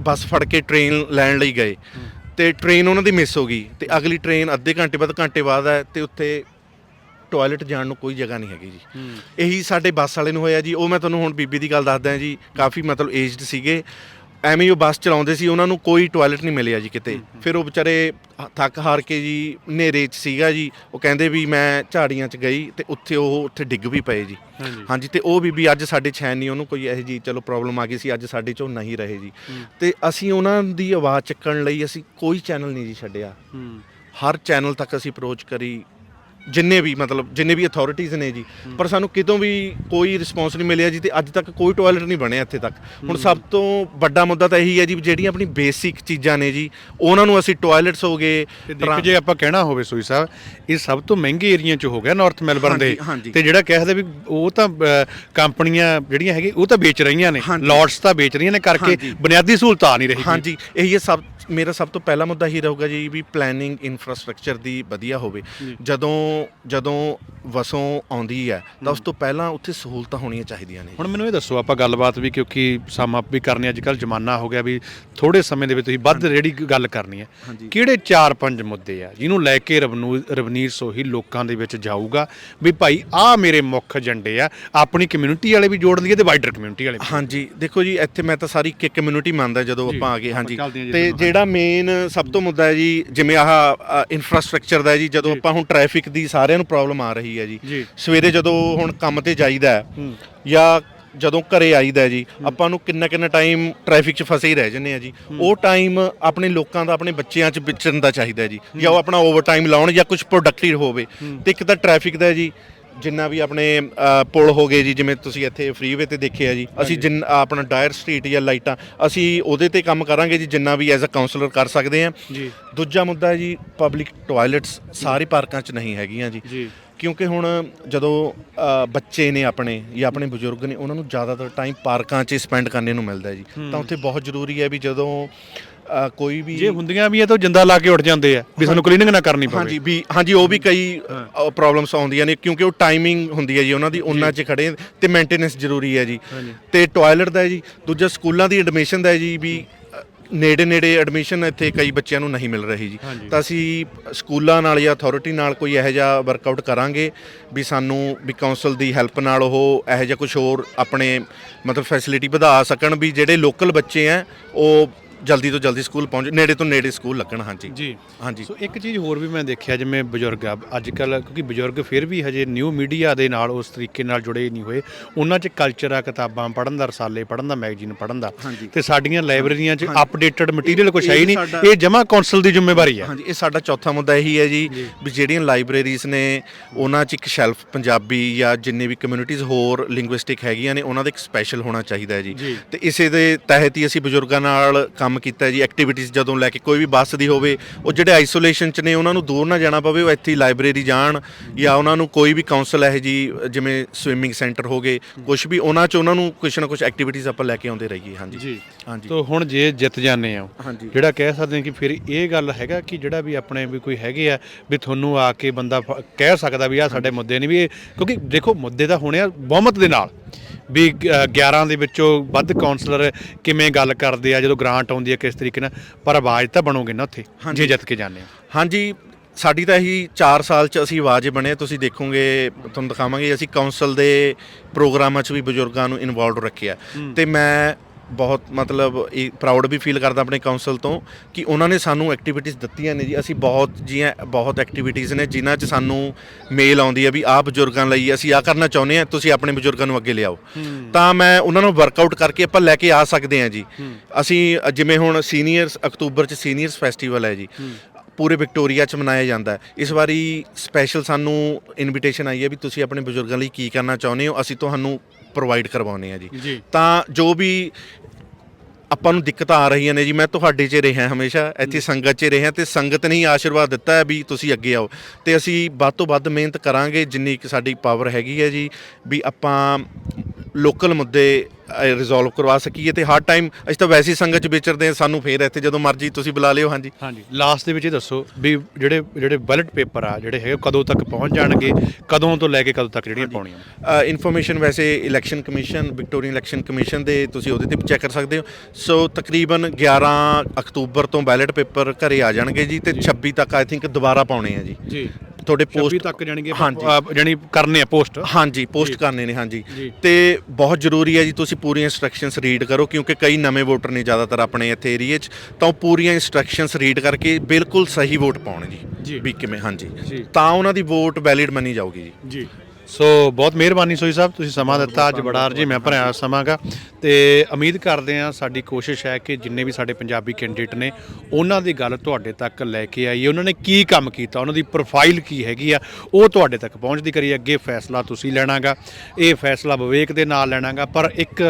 ਬੱਸ ਫੜ ਕੇ ਟ੍ਰੇਨ ਲੈਣ ਲਈ ਗਏ ਤੇ ਟ੍ਰੇਨ ਉਹਨਾਂ ਦੀ ਮਿਸ ਹੋ ਗਈ ਤੇ ਅਗਲੀ ਟ੍ਰੇਨ ਅੱਧੇ ਘੰਟੇ ਬਾਅਦ ਘੰਟੇ ਬਾਅਦ ਹੈ ਤੇ ਉੱਥੇ ਟਾਇਲਟ ਜਾਣ ਨੂੰ ਕੋਈ ਜਗ੍ਹਾ ਨਹੀਂ ਹੈਗੀ ਜੀ। ਇਹੀ ਸਾਡੇ ਬੱਸ ਵਾਲੇ ਨੂੰ ਹੋਇਆ ਜੀ। ਉਹ ਮੈਂ ਤੁਹਾਨੂੰ ਹੁਣ ਬੀਬੀ ਦੀ ਗੱਲ ਦੱਸਦਾ ਜੀ ਕਾਫੀ ਮਤਲਬ ਏਜਡ ਸੀਗੇ। ਐਵੇਂ ਹੀ ਉਹ ਬੱਸ ਚਲਾਉਂਦੇ ਸੀ ਉਹਨਾਂ ਨੂੰ ਕੋਈ ਟਾਇਲਟ ਨਹੀਂ ਮਿਲਿਆ ਜੀ ਕਿਤੇ। ਫਿਰ ਉਹ ਵਿਚਾਰੇ ਥੱਕ ਹਾਰ ਕੇ ਜੀ ਹਨੇਰੇ 'ਚ ਸੀਗਾ ਜੀ। ਉਹ ਕਹਿੰਦੇ ਵੀ ਮੈਂ ਝਾੜੀਆਂ 'ਚ ਗਈ ਤੇ ਉੱਥੇ ਉਹ ਉੱਥੇ ਡਿੱਗ ਵੀ ਪਏ ਜੀ। ਹਾਂਜੀ। ਤੇ ਉਹ ਬੀਬੀ ਅੱਜ ਸਾਡੇ ਹੈ ਨਹੀਂ ਉਹਨੂੰ ਕੋਈ ਇਹੋ ਜੀ ਚਲੋ ਪ੍ਰੋਬਲਮ ਆ ਗਈ ਸੀ ਅੱਜ ਸਾਡੇ 'ਚੋਂ ਨਹੀਂ ਰਹੇ ਜੀ। ਤੇ ਅਸੀਂ ਉਹਨਾਂ ਦੀ ਆਵਾਜ਼ ਚੱਕਣ ਲਈ ਅਸੀਂ ਕੋਈ ਚੈਨਲ ਨਹੀਂ ਜੀ ਛੱਡਿਆ। ਹਰ ਚੈਨਲ ਤੱਕ ਅਸੀਂ ਅਪਰੋਚ ਕਰੀ। ਜਿੰਨੇ ਵੀ ਮਤਲਬ ਜਿੰਨੇ ਵੀ ਅਥਾਰਟੀਆਂ ਨੇ ਜੀ ਪਰ ਸਾਨੂੰ ਕਿਤੋਂ ਵੀ ਕੋਈ ਰਿਸਪੌਂਸ ਨਹੀਂ ਮਿਲਿਆ ਜੀ ਤੇ ਅੱਜ ਤੱਕ ਕੋਈ ਟਾਇਲਟ ਨਹੀਂ ਬਣਿਆ ਇੱਥੇ ਤੱਕ ਹੁਣ ਸਭ ਤੋਂ ਵੱਡਾ ਮੁੱਦਾ ਤਾਂ ਇਹੀ ਹੈ ਜੀ ਜਿਹੜੀਆਂ ਆਪਣੀ ਬੇਸਿਕ ਚੀਜ਼ਾਂ ਨੇ ਜੀ ਉਹਨਾਂ ਨੂੰ ਅਸੀਂ ਟਾਇਲਟਸ ਹੋ ਗਏ ਤੇ ਦੇਖੋ ਜੇ ਆਪਾਂ ਕਹਿਣਾ ਹੋਵੇ ਸੋਈ ਸਾਹਿਬ ਇਹ ਸਭ ਤੋਂ ਮਹਿੰਗੇ ਏਰੀਆ ਚ ਹੋ ਗਿਆ ਨਾਰਥ ਮੈਲਬਰਨ ਦੇ ਹਾਂਜੀ, ਹਾਂਜੀ। ਤੇ ਜਿਹੜਾ ਕਹਿੰਦੇ ਵੀ ਉਹ ਤਾਂ ਅ, ਕੰਪਨੀਆਂ ਜਿਹੜੀਆਂ ਹੈਗੀ ਉਹ ਤਾਂ ਵੇਚ ਰਹੀਆਂ ਨੇ ਹਾਂਜੀ। ਲੋਟਸ ਤਾਂ ਵੇਚ ਰਹੀਆਂ ਨੇ ਕਰਕੇ ਹਾਂਜੀ। ਬੁਨਿਆਦੀ ਸਹੂਲਤ ਆ ਨਹੀਂ ਰਹੀ ਹਾਂਜੀ ਇਹੀ ਹੈ ਸਭ ਮੇਰਾ ਸਭ ਤੋਂ ਪਹਿਲਾ ਮੁੱਦਾ ਹੀ ਰਹੂਗਾ ਜੀ ਵੀ ਪਲੈਨਿੰਗ ਇਨਫਰਾਸਟ੍ਰਕਚਰ ਦੀ ਵਧੀਆ ਹੋਵੇ। ਜਦੋਂ ਜਦੋਂ ਵਸੋਂ ਆਉਂਦੀ ਹੈ ਤਾਂ ਉਸ ਤੋਂ ਪਹਿਲਾਂ ਉੱਥੇ ਸਹੂਲਤਾਂ ਹੋਣੀਆਂ ਚਾਹੀਦੀਆਂ ਨੇ। ਹੁਣ ਮੈਨੂੰ ਇਹ ਦੱਸੋ ਆਪਾਂ ਗੱਲਬਾਤ ਵੀ ਕਿਉਂਕਿ ਸਮ ਅਪ ਵੀ ਕਰਨੀ ਅੱਜ ਕੱਲ ਜ਼ਮਾਨਾ ਹੋ ਗਿਆ ਵੀ ਥੋੜੇ ਸਮੇਂ ਦੇ ਵਿੱਚ ਤੁਸੀਂ ਵੱਧ ਜਿਹੜੀ ਗੱਲ ਕਰਨੀ ਹੈ। ਕਿਹੜੇ 4-5 ਮੁੱਦੇ ਆ ਜਿਹਨੂੰ ਲੈ ਕੇ ਰਵਨੂ ਰਵਨੀਰ ਸੋਹੀ ਲੋਕਾਂ ਦੇ ਵਿੱਚ ਜਾਊਗਾ ਵੀ ਭਾਈ ਆਹ ਮੇਰੇ ਮੁੱਖ ਏਜੰਡੇ ਆ ਆਪਣੀ ਕਮਿਊਨਿਟੀ ਵਾਲੇ ਵੀ ਜੋੜ ਲਈਏ ਤੇ ਵਾਈਡਰ ਕਮਿਊਨਿਟੀ ਵਾਲੇ। ਹਾਂਜੀ ਦੇਖੋ ਜੀ ਇੱਥੇ ਮੈਂ ਤਾਂ ਸਾਰੀ ਕਮਿਊਨਿਟੀ ਮੰਨਦਾ ਜਦੋਂ ਆਪਾਂ ਆ ਗਏ ਹਾਂਜੀ। ਤੇ ਤੁਹਾਨੂੰ, ਜਿਹੜਾ ਮੇਨ ਸਭ ਤੋਂ ਮੁੱਦਾ ਹੈ ਜੀ ਜਿਵੇਂ ਆਹ ਇਨਫਰਾਸਟ੍ਰਕਚਰ ਦਾ ਹੈ ਜੀ ਜਦੋਂ ਆਪਾਂ ਹੁਣ ਟ੍ਰੈਫਿਕ ਦੀ ਸਾਰਿਆਂ ਨੂੰ ਪ੍ਰੋਬਲਮ ਆ ਰਹੀ ਹੈ ਜੀ। ਸਵੇਰੇ ਜਦੋਂ ਹੁਣ ਕੰਮ ਤੇ ਜਾਈਦਾ ਹੈ ਜਾਂ ਜਦੋਂ ਘਰੇ ਆਈਦਾ ਜੀ ਆਪਾਂ ਨੂੰ ਕਿੰਨਾ ਕਿੰਨਾ ਟਾਈਮ ਟ੍ਰੈਫਿਕ 'ਚ ਫਸੇ ਹੀ ਰਹਿ ਜੰਨੇ ਆ ਜੀ। ਉਹ ਟਾਈਮ ਆਪਣੇ ਲੋਕਾਂ ਦਾ ਆਪਣੇ ਬੱਚਿਆਂ 'ਚ ਵਿਚਰਨ ਦਾ ਚਾਹੀਦਾ ਜੀ। ਜਾਂ ਉਹ ਆਪਣਾ ਓਵਰ ਟਾਈਮ ਲਾਉਣ ਜਾਂ ਕੁਝ ਪ੍ਰੋਡਕਟਿਵ ਹੋਵੇ। ਤੇ ਇੱਕ ਤਾਂ ਟ੍ਰੈਫਿਕ ਦਾ ਜੀ ਜਿੰਨਾ ਵੀ ਆਪਣੇ ਅ, ਪੁਲ ਹੋ ਗਏ ਜੀ ਜਿਵੇਂ ਤੁਸੀਂ ਇੱਥੇ ਫਰੀਵੇ ਤੇ ਦੇਖਿਆ ਜੀ ਅਸੀਂ ਜਿੰਨ ਆਪਣਾ ਡਾਇਰ ਸਟਰੀਟ ਜਾਂ ਲਾਈਟਾਂ ਅਸੀਂ ਉਹਦੇ ਤੇ ਕੰਮ ਕਰਾਂਗੇ ਜੀ ਜਿੰਨਾ ਵੀ ਐਜ਼ ਅ ਕਾਉਂਸਲਰ ਕਰ ਸਕਦੇ ਹਾਂ। ਜੀ। ਦੂਜਾ ਮੁੱਦਾ ਹੈ ਜੀ ਪਬਲਿਕ ਟਾਇਲਟਸ ਸਾਰੀ ਪਾਰਕਾਂ 'ਚ ਨਹੀਂ ਹੈਗੀਆਂ ਜੀ। ਜੀ। ਕਿਉਂਕਿ ਹੁਣ ਜਦੋਂ ਅ, ਬੱਚੇ ਨੇ ਆਪਣੇ ਜਾਂ ਆਪਣੇ ਬਜ਼ੁਰਗ ਨੇ ਉਹਨਾਂ ਨੂੰ ਜ਼ਿਆਦਾਤਰ ਟਾਈਮ ਪਾਰਕਾਂ 'ਚ ਸਪੈਂਡ ਕਰਨੇ ਨੂੰ ਮਿਲਦਾ ਹੈ ਜੀ। ਤਾਂ ਉੱਥੇ ਬਹੁਤ ਜ਼ਰੂਰੀ ਹੈ ਵੀ ਜਦੋਂ ਅ, ਕੋਈ ਵੀ ਜੇ ਹੁੰਦੀਆਂ ਵੀ ਇਹ ਤਾਂ ਜਿੰਦਾ ਲਾ ਕੇ ਉੱਡ ਜਾਂਦੇ ਆ ਵੀ ਸਾਨੂੰ ਕਲੀਨਿੰਗ ਨਾ ਕਰਨੀ ਪਵੇ। ਹਾਂਜੀ ਵੀ ਹਾਂਜੀ ਉਹ ਵੀ ਕਈ ਪ੍ਰੋਬਲਮਸ ਆਉਂਦੀਆਂ ਨੇ ਕਿਉਂਕਿ ਉਹ ਟਾਈਮਿੰਗ ਹੁੰਦੀ ਹੈ ਜੀ ਉਹਨਾਂ ਦੀ ਉਹਨਾਂ 'ਚ ਖੜੇ ਤੇ ਮੇਨਟੇਨੈਂਸ ਜ਼ਰੂਰੀ ਹੈ ਜੀ। ਤੇ ਟਾਇਲਟ ਦਾ ਹੈ ਜੀ ਦੂਜਾ ਸਕੂਲਾਂ ਦੀ ਐਡਮਿਸ਼ਨ ਦਾ ਹੈ ਜੀ ਵੀ ਨੇੜੇ ਨੇੜੇ ਐਡਮਿਸ਼ਨ ਇੱਥੇ ਕਈ ਬੱਚਿਆਂ ਨੂੰ ਨਹੀਂ ਮਿਲ ਰਹੀ ਜੀ। ਤਾਂ ਅਸੀਂ ਸਕੂਲਾਂ ਨਾਲ ਜਾਂ ਅਥਾਰਟੀ ਨਾਲ ਕੋਈ ਇਹੋ ਜਿਹਾ ਵਰਕਆਊਟ ਕਰਾਂਗੇ ਵੀ ਸਾਨੂੰ ਵੀ ਕਾਉਂਸਲ ਦੀ ਹੈਲਪ ਨਾਲ ਉਹ ਇਹੋ ਜਿਹਾ ਕੁਝ ਹੋਰ ਆਪਣੇ ਮਤਲਬ ਫੈਸਿਲਿਟੀ ਵਧਾ ਸਕਣ ਵੀ ਜਿਹੜੇ ਲੋਕਲ ਬੱਚੇ ਆ ਉਹ ਜਲਦੀ ਤੋਂ ਜਲਦੀ ਸਕੂਲ ਪਹੁੰਚ ਨੇੜੇ ਤੋਂ ਨੇੜੇ ਸਕੂਲ ਲੱਗਣ ਹਾਂਜੀ। ਜੀ। ਹਾਂਜੀ। ਸੋ ਇੱਕ ਚੀਜ਼ ਹੋਰ ਵੀ ਮੈਂ ਦੇਖਿਆ ਜਿਵੇਂ ਬਜ਼ੁਰਗ ਆ ਅੱਜ ਕੱਲ ਕਿਉਂਕਿ ਬਜ਼ੁਰਗ ਫਿਰ ਵੀ ਹਜੇ ਨਿਊ ਮੀਡੀਆ ਦੇ ਨਾਲ ਉਸ ਤਰੀਕੇ ਨਾਲ ਜੁੜੇ ਨਹੀਂ ਹੋਏ। ਉਹਨਾਂ 'ਚ ਕਲਚਰ ਆ ਕਿਤਾਬਾਂ ਪੜ੍ਹਨ ਦਾ ਰਸਾਲੇ ਪੜ੍ਹਨ ਦਾ ਮੈਗਜ਼ੀਨ ਪੜ੍ਹਨ ਦਾ। ਤੇ ਸਾਡੀਆਂ ਲਾਇਬ੍ਰੇਰੀਆਂ 'ਚ ਅਪਡੇਟਡ ਮਟੀਰੀਅਲ ਕੁਝ ਹੈ ਹੀ ਨਹੀਂ। ਇਹ ਜਮਾ ਕੌਂਸਲ ਦੀ ਜ਼ਿੰਮੇਵਾਰੀ ਹੈ ਹਾਂਜੀ ਇਹ ਸਾਡਾ ਚੌਥਾ ਮੁੱਦਾ ਇਹੀ ਹੈ ਜੀ ਵੀ ਜਿਹੜੀਆਂ ਲਾਇਬ੍ਰੇਰੀਜ਼ ਨੇ ਉਹਨਾਂ 'ਚ ਇੱਕ ਸ਼ੈਲਫ ਪੰਜਾਬੀ ਜਾਂ ਜਿੰਨੇ ਵੀ ਕਮਿਊਨਿਟੀਜ਼ ਹੋਰ ਲਿੰਗੁਇਸਟਿਕ ਹੈਗੀਆਂ ਨੇ ਉਹਨਾਂ ਦਾ ਇੱਕ ਸਪੈਸ਼ਲ ਹੋਣਾ ਚਾਹੀਦਾ ਹੈ ਜੀ। ਜੀ। ਤੇ ਇਸੇ ਦੇ ਤਹਿਤ ਹੀ ਅਸੀਂ ਬਜ਼ੁਰਗਾਂ ਨਾਲ ਕੰਮ ਕੀਤਾ ਹੈ ਜੀ ਐਕਟੀਵਿਟੀਜ਼ ਜਦੋਂ ਲੈ ਕੇ ਕੋਈ ਵੀ ਬੱਸ ਦੀ ਹੋਵੇ ਉਹ ਜਿਹੜੇ ਆਈਸੋਲੇਸ਼ਨ 'ਚ ਨੇ ਉਹਨਾਂ ਨੂੰ ਦੂਰ ਨਾ ਜਾਣਾ ਪਵੇ ਉਹ ਇੱਥੇ ਹੀ ਲਾਇਬ੍ਰੇਰੀ ਜਾਣ ਜਾਂ ਉਹਨਾਂ ਨੂੰ ਕੋਈ ਵੀ ਕਾਉਂਸਲ ਹੈ ਜੀ ਜਿਵੇਂ ਸਵਿਮਿੰਗ ਸੈਂਟਰ ਹੋ ਗਏ ਕੁਝ ਵੀ ਉਹਨਾਂ 'ਚ ਉਹਨਾਂ ਨੂੰ ਕੁਝ ਨਾ ਕੁਝ ਐਕਟੀਵਿਟੀਜ਼ ਆਪਾਂ ਲੈ ਕੇ ਆਉਂਦੇ ਰਹੀਏ ਹਾਂਜੀ। ਜੀ। ਹਾਂਜੀ। ਤੋ ਹੁਣ ਜੇ ਜਿੱਤ ਜਾਂਦੇ ਆ ਹਾਂਜੀ। ਜਿਹੜਾ ਕਹਿ ਸਕਦੇ ਹਾਂ ਕਿ ਫਿਰ ਇਹ ਗੱਲ ਹੈਗਾ ਕਿ ਜਿਹੜਾ ਵੀ ਆਪਣੇ ਵੀ ਕੋਈ ਹੈਗੇ ਆ ਵੀ ਤੁਹਾਨੂੰ ਆ ਕੇ ਬੰਦਾ ਫ- ਕਹਿ ਸਕਦਾ ਵੀ ਆ ਸਾਡੇ ਮੁੱਦੇ ਨੇ ਵੀ ਇਹ ਕਿਉਂਕਿ ਦੇਖੋ ਮੁੱਦੇ ਤਾਂ ਹੋਣੇ ਆ ਬਹੁਮਤ ਦੇ ਨਾਲ। ਵੀ ਗ- 11 ਦੇ ਵਿੱਚੋਂ ਵੱਧ ਕਾਉਂਸਲਰ ਕਿਵੇਂ ਗੱਲ ਕਰਦੇ ਆ ਜਦੋਂ ਗ੍ਰਾਂਟ ਆਉਂਦੀ ਹੈ ਕਿਸ ਤਰੀਕੇ ਨਾਲ ਪਰ ਆਵਾਜ਼ ਤਾਂ ਬਣੋਗੇ ਨਾ ਉੱਥੇ ਜੇ ਜਿੱਤ ਕੇ ਜਾਂਦੇ ਆ। ਹਾਂਜੀ ਸਾਡੀ ਤਾਂ ਇਹੀ 4 ਸਾਲ ਚ ਅਸੀਂ ਆਵਾਜ਼ ਬਣੇ ਤੁਸੀਂ ਦੇਖੋਗੇ ਤੁਹਾਨੂੰ ਦਿਖਾਵਾਂਗੇ ਅਸੀਂ ਕਾਉਂਸਲ ਦੇ ਪ੍ਰੋਗਰਾਮਾਂ 'ਚ ਵੀ ਬਜ਼ੁਰਗਾਂ ਨੂੰ ਇਨਵੋਲਵਡ ਰੱਖਿਆ। ਤੇ ਮੈਂ ਬਹੁਤ ਮਤਲਬ ਪ੍ਰਾਊਡ ਵੀ ਫੀਲ ਕਰਦਾ ਆਪਣੇ ਕਾਉਂਸਲ ਤੋਂ ਕਿ ਉਹਨਾਂ ਨੇ ਸਾਨੂੰ ਐਕਟੀਵਿਟੀਜ਼ ਦਿੱਤੀਆਂ ਨੇ ਜੀ। ਅਸੀਂ ਬਹੁਤ ਜੀਆਂ ਬਹੁਤ ਐਕਟੀਵਿਟੀਜ਼ ਨੇ ਜਿਨ੍ਹਾਂ 'ਚ ਸਾਨੂੰ ਮੇਲ ਆਉਂਦੀ ਹੈ ਵੀ ਆਹ ਬਜ਼ੁਰਗਾਂ ਲਈ ਅਸੀਂ ਆਹ ਕਰਨਾ ਚਾਹੁੰਦੇ ਹਾਂ ਤੁਸੀਂ ਆਪਣੇ ਬਜ਼ੁਰਗਾਂ ਨੂੰ ਅੱਗੇ ਲਿਆਓ। ਤਾਂ ਮੈਂ ਉਹਨਾਂ ਨੂੰ ਵਰਕਆਊਟ ਕਰਕੇ ਆਪਾਂ ਲੈ ਕੇ ਆ ਸਕਦੇ ਹਾਂ ਜੀ। ਅਸੀਂ ਜਿਵੇਂ ਹੁਣ ਸੀਨੀਅਰਸ ਅਕਤੂਬਰ 'ਚ ਸੀਨੀਅਰਸ ਫੈਸਟੀਵਲ ਹੈ ਜੀ। ਪੂਰੇ ਵਿਕਟੋਰੀਆ 'ਚ ਮਨਾਇਆ ਜਾਂਦਾ ਹੈ। ਇਸ ਵਾਰੀ ਸਪੈਸ਼ਲ ਸਾਨੂੰ ਇਨਵੀਟੇਸ਼ਨ ਆਈ ਹੈ ਵੀ ਤੁਸੀਂ ਆਪਣੇ ਬਜ਼ੁਰਗਾਂ ਲਈ ਕੀ ਕਰਨਾ ਚਾਹੁੰਦੇ ਹੋ ਅਸੀਂ ਤੁਹਾਨੂੰ ਪ੍ਰੋਵਾਈਡ ਕਰਵਾਉਂਦੇ ਹਾਂ ਜੀ। ਜੀ। ਤਾਂ ਜੋ ਵੀ ਆਪਾਂ ਨੂੰ ਦਿੱਕਤਾਂ ਆ ਰਹੀਆਂ ਨੇ ਜੀ ਮੈਂ ਤੁਹਾਡੇ 'ਚ ਰਿਹਾ ਹਮੇਸ਼ਾ ਇੱਥੇ ਸੰਗਤ 'ਚ ਰਿਹਾ ਤੇ ਸੰਗਤ ਨੇ ਹੀ ਆਸ਼ੀਰਵਾਦ ਦਿੱਤਾ ਹੈ ਵੀ ਤੁਸੀਂ ਅੱਗੇ ਆਓ। ਤੇ ਅਸੀਂ ਵੱਧ ਤੋਂ ਵੱਧ ਮਿਹਨਤ ਕਰਾਂਗੇ ਜਿੰਨੀ ਕਿ ਸਾਡੀ ਪਾਵਰ ਹੈਗੀ ਹੈ ਜੀ ਵੀ ਆਪਾਂ ਲੋਕਲ ਮੁੱਦੇ ਰਿਜ਼ੋਲਵ ਕਰਵਾ ਸਕੀਏ ਤੇ ਹਰ ਟਾਈਮ ਅਸੀਂ ਤਾਂ ਵੈਸੀ ਸੰਗਤ ਚ ਵਿਚਰਦੇ ਹਾਂ ਸਾਨੂੰ ਫੇਰ ਇੱਥੇ ਜਦੋਂ ਮਰਜ਼ੀ ਤੁਸੀਂ ਬੁਲਾ ਲਿਓ ਹਾਂਜੀ। ਹਾਂਜੀ। ਲਾਸਟ ਦੇ ਵਿੱਚ ਇਹ ਦੱਸੋ ਵੀ ਜਿਹੜੇ ਜਿਹੜੇ ਬੈਲਟ ਪੇਪਰ ਆ ਜਿਹੜੇ ਹੈਗੇ ਉਹ ਕਦੋਂ ਤੱਕ ਪਹੁੰਚ ਜਾਣਗੇ ਕਦੋਂ ਤੋਂ ਲੈ ਕੇ ਕਦੋਂ ਤੱਕ ਜਿਹੜੀਆਂ ਪਾਉਣੀਆਂ? ਇਨਫੋਰਮੇਸ਼ਨ ਵੈਸੇ election commission Victorian election commission ਦੇ ਤੁਸੀਂ ਉਹਦੇ ਤੇ ਵੀ ਚੈੱਕ ਕਰ ਸਕਦੇ ਹੋ। ਸੋ ਤਕਰੀਬਨ 11 ਅਕਤੂਬਰ ਤੋਂ ਬੈਲਟ ਪੇਪਰ ਘਰੇ ਆ ਜਾਣਗੇ ਜੀ ਤੇ 26 ਤੱਕ ਆਈ ਥਿੰਕ ਦੁਬਾਰਾ ਪਾਉਣੇ ਆ ਜੀ। ਜੀ। ਤੁਹਾਡੇ 26 ਪੋਸਟ ਤੱਕ ਜਾਣਗੇ ਹਾਂਜੀ। ਜਾਨੀ ਕਰਨੇ ਆ ਪੋਸਟ ਹਾਂਜੀ ਪੋਸਟ ਕਰਨੇ ਨੇ ਹਾਂਜੀ ਜੀ। ਤੇ ਬਹੁਤ ਜ਼ਰੂਰੀ ਹੈ ਜੀ ਤੁਸੀਂ ਪੂਰੀਆਂ ਇਨਸਟਰਕਸ਼ਨਸ ਰੀਡ ਕਰੋ ਕਿਉਂਕਿ ਕਈ ਨਵੇਂ ਵੋਟਰ ਨੇ ਜ਼ਿਆਦਾਤਰ ਆਪਣੇ ਇੱਥੇ ਏਰੀਏ 'ਚ ਤਾਂ ਉਹ ਪੂਰੀਆਂ ਇਨਸਟਰਕਸ਼ਨਸ ਰੀਡ ਕਰਕੇ ਬਿਲਕੁਲ ਸਹੀ ਵੋਟ ਪਾਉਣ ਜੀ। ਜੀ ਵੀ ਕਿਵੇਂ ਹਾਂਜੀ ਜੀ। ਤਾਂ ਉਹਨਾਂ ਦੀ ਵੋਟ ਵੈਲਿਡ ਮੰਨੀ ਜਾਊਗੀ ਜੀ ਜੀ ਸੋ ਬਹੁਤ ਮਿਹਰਬਾਨੀ ਸੋਈ ਸਾਹਿਬ, ਤੁਸੀਂ ਸਮਾਂ ਦਿੱਤਾ ਅੱਜ ਬੜਾ ਅਰਜੀ, ਮੈਂ ਭਰਿਆ ਸਮਾਂਗਾ। ਤੇ ਉਮੀਦ ਕਰਦੇ ਹਾਂ ਸਾਡੀ ਕੋਸ਼ਿਸ਼ ਹੈ ਕਿ ਜਿੰਨੇ ਵੀ ਸਾਡੇ ਪੰਜਾਬੀ ਕੈਂਡੀਡੇਟ ਨੇ, ਉਹਨਾਂ ਦੀ ਗੱਲ ਤੁਹਾਡੇ ਤੱਕ ਲੈ ਕੇ ਆਈਏ। ਉਹਨਾਂ ਨੇ ਕੀ ਕੰਮ ਕੀਤਾ? ਉਹਨਾਂ ਦੀ ਪ੍ਰੋਫਾਈਲ ਕੀ ਹੈਗੀ ਆ? ਉਹ ਤੁਹਾਡੇ ਤੱਕ ਪਹੁੰਚਦੀ ਕਰੀ। ਅੱਗੇ ਫੈਸਲਾ ਤੁਸੀਂ ਲੈਣਾਗਾ। ਇਹ ਫੈਸਲਾ ਵਿਵੇਕ ਦੇ ਨਾਲ ਲੈਣਾਗਾ। ਪਰ ਇੱਕ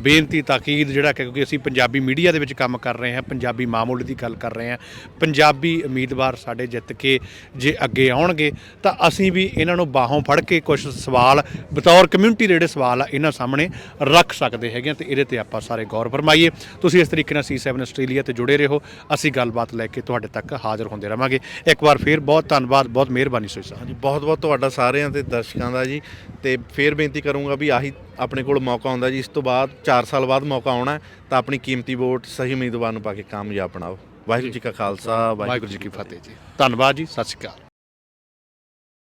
ਬੇਨਤੀ ਤਾਕੀਦ ਜਿਹੜਾ ਕਿਉਂਕਿ ਅਸੀਂ ਪੰਜਾਬੀ ਮੀਡੀਆ ਦੇ ਵਿੱਚ ਕੰਮ ਕਰ ਰਹੇ ਹਾਂ, ਪੰਜਾਬੀ ਮਾਮੂਲ ਦੀ ਗੱਲ ਕਰ ਰਹੇ ਹਾਂ, ਪੰਜਾਬੀ ਉਮੀਦਵਾਰ ਸਾਡੇ ਜਿੱਤ ਕੇ ਜੇ ਅੱਗੇ ਆਉਣਗੇ, ਤਾਂ ਅਸੀਂ ਵੀ ਇਹਨਾਂ ਨੂੰ ਬਾਹੋਂ ਫੜ ਕੇ ਕੁਝ ਸਵਾਲ ਬਤੌਰ ਕਮਿਊਨਿਟੀ ਦੇ ਜਿਹੜੇ ਸਵਾਲ ਆ ਇਹਨਾਂ ਸਾਹਮਣੇ ਰੱਖ ਸਕਦੇ ਹੈਗੇ ਆ ਤੇ ਇਹਦੇ ਤੇ ਆਪਾਂ ਸਾਰੇ ਗੌਰ ਫਰਮਾਈਏ। ਤੁਸੀਂ ਇਸ ਤਰੀਕੇ ਨਾਲ C7 ਆਸਟ੍ਰੇਲੀਆ ਤੇ ਜੁੜੇ ਰਹੋ। ਅਸੀਂ ਗੱਲਬਾਤ ਲੈ ਕੇ ਤੁਹਾਡੇ ਤੱਕ ਹਾਜ਼ਰ ਹੁੰਦੇ ਰਵਾਂਗੇ। ਇੱਕ ਵਾਰ ਫੇਰ ਬਹੁਤ ਧੰਨਵਾਦ ਬਹੁਤ ਮਿਹਰਬਾਨੀ ਸੋਈ ਸਾਹਿਬ। ਹਾਂਜੀ ਬਹੁਤ ਬਹੁਤ ਤੁਹਾਡਾ ਸਾਰਿਆਂ ਦੇ ਦਰਸ਼ਕਾਂ ਦਾ ਜੀ। ਤੇ ਫੇਰ ਬੇਨਤੀ ਕਰੂੰਗਾ ਵੀ ਆਹੀ ਆਪਣੇ ਕੋਲ ਮੌਕਾ ਆਉਂਦਾ ਜੀ। ਇਸ ਤੋਂ ਬਾਅਦ 4 ਸਾਲ ਬਾਅਦ ਮੌਕਾ ਆਉਣਾ ਤਾਂ ਆਪਣੀ ਕੀਮਤੀ ਵੋਟ ਸਹੀ ਉਮੀਦਵਾਰ ਨੂੰ ਪਾ ਕੇ ਕਾਮਯਾਬ ਬਣਾਓ। ਵਾਹਿਗੁਰੂ ਜੀ ਕਾ ਖਾਲਸਾ ਵਾਹਿਗੁਰੂ ਜੀ ਕੀ ਫਤਿਹ ਜੀ। ਧੰਨਵਾਦ ਜੀ ਸਤਿ ਸ਼੍ਰੀ ਅਕਾਲ।